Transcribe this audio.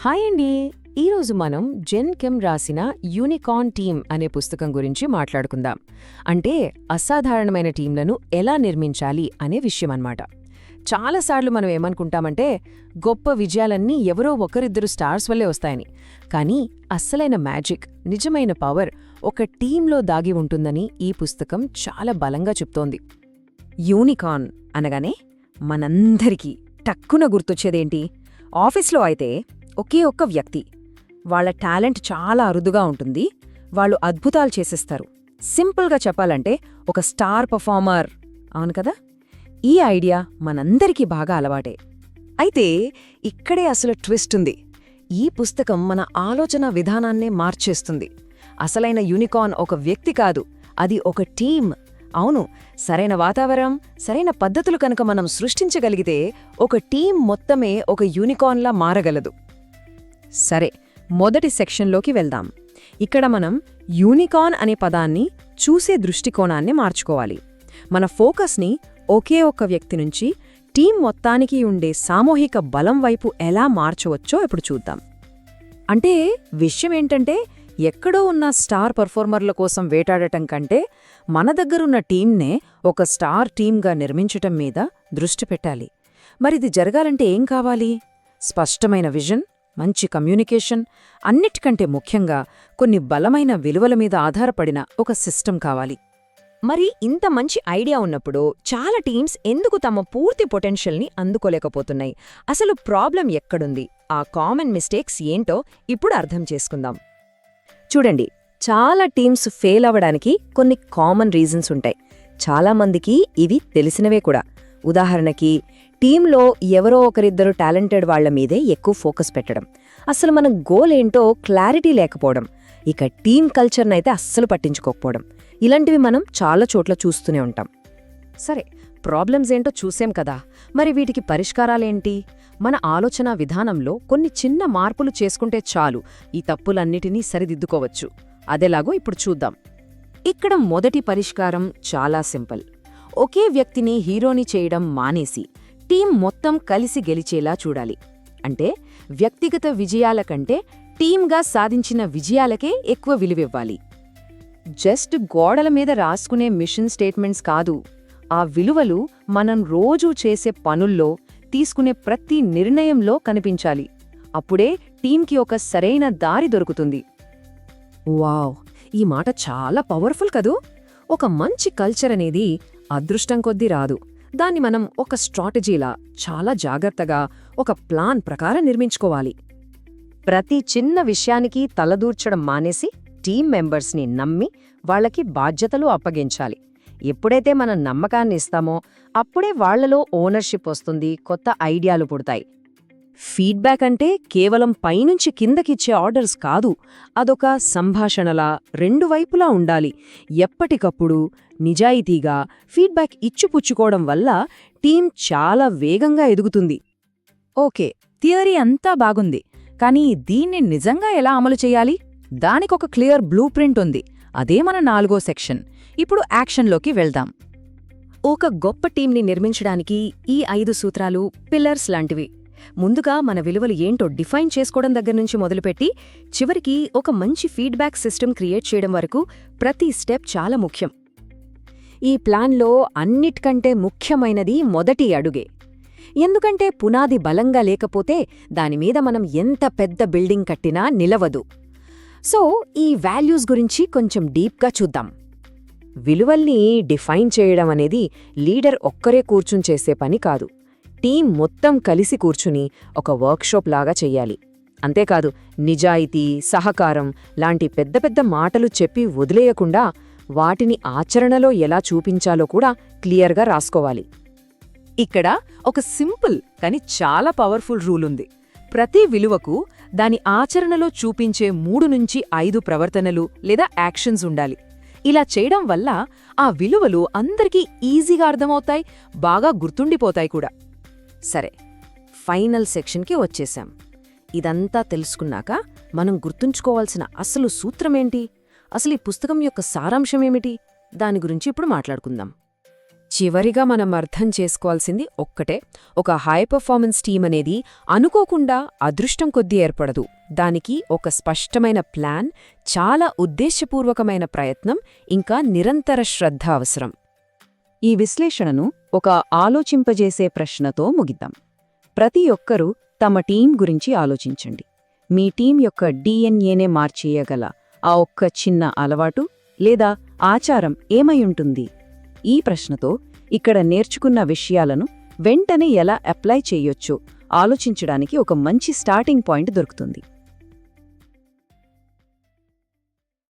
Hi అండి. ఈరోజు మనం జెన్ కెమ్ రాసిన యూనికార్న్ టీమ్ అనే పుస్తకం గురించి మాట్లాడుకుందాం. అంటే అసాధారణమైన టీంలను ఎలా నిర్మించాలి అనే విషయం అన్నమాట. చాలాసార్లు మనం ఏమనుకుంటామంటే గొప్ప విజయాలన్నీ ఎవరో ఒకరిద్దరు స్టార్స్ వల్లే వస్తాయని. కానీ అస్సలైన మ్యాజిక్ నిజమైన పవర్ ఒక టీంలో దాగి ఉంటుందని ఈ పుస్తకం చాలా బలంగా చెప్తోంది. యూనికార్న్ అనగానే మనందరికీ టక్కున గుర్తొచ్చేదేంటి? ఆఫీస్లో అయితే ఒకే ఒక్క వ్యక్తి. వాళ్ళ టాలెంట్ చాలా అరుదుగా ఉంటుంది. వాళ్ళు అద్భుతాలు చేసేస్తారు. సింపుల్గా చెప్పాలంటే ఒక స్టార్ పర్ఫార్మర్. అవును కదా? ఈ ఐడియా మనందరికీ బాగా అలవాటే. అయితే ఇక్కడే అసలు ట్విస్ట్ ఉంది. ఈ పుస్తకం మన ఆలోచన విధానాన్నే మార్చేస్తుంది. అసలైన యూనికార్న్ ఒక వ్యక్తి కాదు. అది ఒక టీం అవును సరైన వాతావరణం సరైన పద్ధతులు కనుక మనం సృష్టించగలిగితే ఒక టీం మొత్తమే ఒక యూనికార్న్లా మారగలదు. సరే మొదటి సెక్షన్లోకి వెళ్దాం. ఇక్కడ మనం యూనికార్న్ అనే పదాన్ని చూసే దృష్టికోణాన్ని మార్చుకోవాలి. మన ఫోకస్ని ఒకే ఒక్క వ్యక్తి నుంచి టీం మొత్తానికి ఉండే సామూహిక బలం వైపు ఎలా మార్చవచ్చో ఇప్పుడు చూద్దాం. అంటే విషయం ఏంటంటే ఎక్కడో ఉన్న స్టార్ పర్ఫార్మర్ల కోసం వేటాడటం కంటే మన దగ్గరున్న టీంనే ఒక స్టార్ టీంగా నిర్మించటం మీద దృష్టి పెట్టాలి. మరిది జరగాలంటే ఏం కావాలి? స్పష్టమైన విజన్ మంచి కమ్యూనికేషన్ అన్నిటికంటే ముఖ్యంగా కొన్ని బలమైన విలువల మీద ఆధారపడిన ఒక సిస్టమ్ కావాలి. మరి ఇంత మంచి ఐడియా ఉన్నప్పుడు చాలా టీమ్స్ ఎందుకు తమ పూర్తి పొటెన్షియల్ని అందుకోలేకపోతున్నాయి? అసలు ప్రాబ్లం ఎక్కడుంది? ఆ కామన్ మిస్టేక్స్ ఏంటో ఇప్పుడు అర్థం చేసుకుందాం. చూడండి చాలా టీమ్స్ ఫెయిల్ అవ్వడానికి కొన్ని కామన్ రీజన్స్ ఉంటాయి. చాలామందికి ఇవి తెలిసినవే కూడా. ఉదాహరణకి టీంలో ఎవరో ఒకరిద్దరు టాలెంటెడ్ వాళ్ళ మీదే ఎక్కువ ఫోకస్ పెట్టడం. అసలు మన గోల్ ఏంటో క్లారిటీ లేకపోవడం. ఇక టీం కల్చర్నైతే అస్సలు పట్టించుకోకపోవడం. ఇలాంటివి మనం చాలా చోట్ల చూస్తూనే ఉంటాం. సరే ప్రాబ్లమ్స్ ఏంటో చూసాం కదా. మరి వీటికి పరిష్కారాలేంటి? మన ఆలోచన విధానంలో కొన్ని చిన్న మార్పులు చేసుకుంటే చాలు ఈ తప్పులన్నిటినీ సరిదిద్దుకోవచ్చు. అదెలాగో ఇప్పుడు చూద్దాం. ఇక్కడ మొదటి పరిష్కారం చాలా సింపుల్. ఒకే వ్యక్తిని హీరోని చేయడం మానేసి టీం మొత్తం కలిసి గెలిచేలా చూడాలి. అంటే వ్యక్తిగత విజయాల కంటే టీంగా సాధించిన విజయాలకే ఎక్కువ విలువివ్వాలి. జస్ట్ గోడల మీద రాసుకునే మిషన్ స్టేట్మెంట్స్ కాదు ఆ విలువలు మనం రోజూ చేసే పనుల్లో తీసుకునే ప్రతి నిర్ణయంలో కనిపించాలి. అప్పుడే టీంకి ఒక సరైన దారి దొరుకుతుంది. వావ్! ఈ మాట చాలా పవర్ఫుల్ కదూ? ఒక మంచి కల్చర్ అనేది అదృష్టం కొద్దీ రాదు. దాన్ని మనం ఒక స్ట్రాటజీలా చాలా జాగ్రత్తగా ఒక ప్లాన్ ప్రకారం నిర్మించుకోవాలి. ప్రతి చిన్న విషయానికి తలదూర్చడం మానేసి టీం మెంబర్స్ని నమ్మి వాళ్ళకి బాధ్యతలు అప్పగించాలి. ఎప్పుడైతే మనం నమ్మకాన్ని ఇస్తామో అప్పుడే వాళ్ళలో ఓనర్షిప్ వస్తుంది కొత్త ఐడియాలు పుడతాయి. ఫీడ్బ్యాక్ అంటే కేవలం పైనుంచి కిందకిచ్చే ఆర్డర్స్ కాదు అదొక సంభాషణలా రెండు వైపులా ఉండాలి. ఎప్పటికప్పుడు నిజాయితీగా ఫీడ్బ్యాక్ ఇచ్చిపుచ్చుకోవడం వల్ల టీం చాలా వేగంగా ఎదుగుతుంది. ఓకే థియరీ అంతా బాగుంది కానీ దీన్ని నిజంగా ఎలా అమలు చేయాలి? దానికొక క్లియర్ బ్లూ ప్రింట్ ఉంది అదే మన నాలుగో సెక్షన్. ఇప్పుడు యాక్షన్లోకి వెళ్దాం. ఒక గొప్ప టీంని నిర్మించడానికి ఈ ఐదు సూత్రాలు పిల్లర్స్ లాంటివి. ముందుగా మన విలువలు ఏంటో డిఫైన్ చేసుకోవడం దగ్గర నుంచి మొదలుపెట్టి చివరికి ఒక మంచి ఫీడ్బ్యాక్ సిస్టమ్ క్రియేట్ చేయడం వరకు ప్రతి స్టెప్ చాలా ముఖ్యం. ఈ ప్లాన్లో అన్నిటికంటే ముఖ్యమైనది మొదటి అడుగే. ఎందుకంటే పునాది బలంగా లేకపోతే దానిమీద మనం ఎంత పెద్ద బిల్డింగ్ కట్టినా నిలవదు. సో ఈ వాల్యూస్ గురించి కొంచెం డీప్గా చూద్దాం. విలువల్ని డిఫైన్ చేయడం అనేది లీడర్ ఒక్కరే కూర్చుని చేసే పని కాదు. టీం మొత్తం కలిసి కూర్చుని ఒక వర్క్షాప్ లాగా చెయ్యాలి. అంతేకాదు నిజాయితీ సహకారం లాంటి పెద్ద పెద్ద మాటలు చెప్పి వదిలేయకుండా వాటిని ఆచరణలో ఎలా చూపించాలో కూడా క్లియర్గా రాసుకోవాలి. ఇక్కడ ఒక సింపుల్ కానీ చాలా పవర్ఫుల్ రూల్ ఉంది. ప్రతి విలువకు దాని ఆచరణలో చూపించే మూడు నుంచి ఐదు ప్రవర్తనలు లేదా యాక్షన్స్ ఉండాలి. ఇలా చేయడం వల్ల ఆ విలువలు అందరికీ ఈజీగా అర్థమవుతాయి బాగా గుర్తుండిపోతాయి కూడా. సరే ఫైనల్ సెక్షన్కి వచ్చేశాం ఇదంతా తెలుసుకున్నాక మనం గుర్తుంచుకోవాల్సిన అసలు సూత్రమేంటి? అసలు ఈ పుస్తకం యొక్క సారాంశమేమిటి దాని గురించి ఇప్పుడు మాట్లాడుకుందాం. చివరిగా మనం అర్థం చేసుకోవాల్సింది ఒక్కటే ఒక హై పర్ఫార్మెన్స్ టీం అనేది అనుకోకుండా అదృష్టం కొద్దీ ఏర్పడదు. దానికి ఒక స్పష్టమైన ప్లాన్ చాలా ఉద్దేశపూర్వకమైన ప్రయత్నం ఇంకా నిరంతర శ్రద్ధ అవసరం. ఈ విశ్లేషణను ఒక ఆలోచింపజేసే ప్రశ్నతో ముగిద్దాం. ప్రతి ఒక్కరూ తమ టీం గురించి ఆలోచించండి. మీ టీం యొక్క డిఎన్ఏనే మార్చేయగల ఆ ఒక్క చిన్న అలవాటు లేదా ఆచారం ఏమై ఉంటుంది? ఈ ప్రశ్నతో ఇక్కడ నేర్చుకున్న విషయాలను వెంటనే ఎలా అప్లై చేయొచ్చో ఆలోచించడానికి ఒక మంచి స్టార్టింగ్ పాయింట్ దొరుకుతుంది.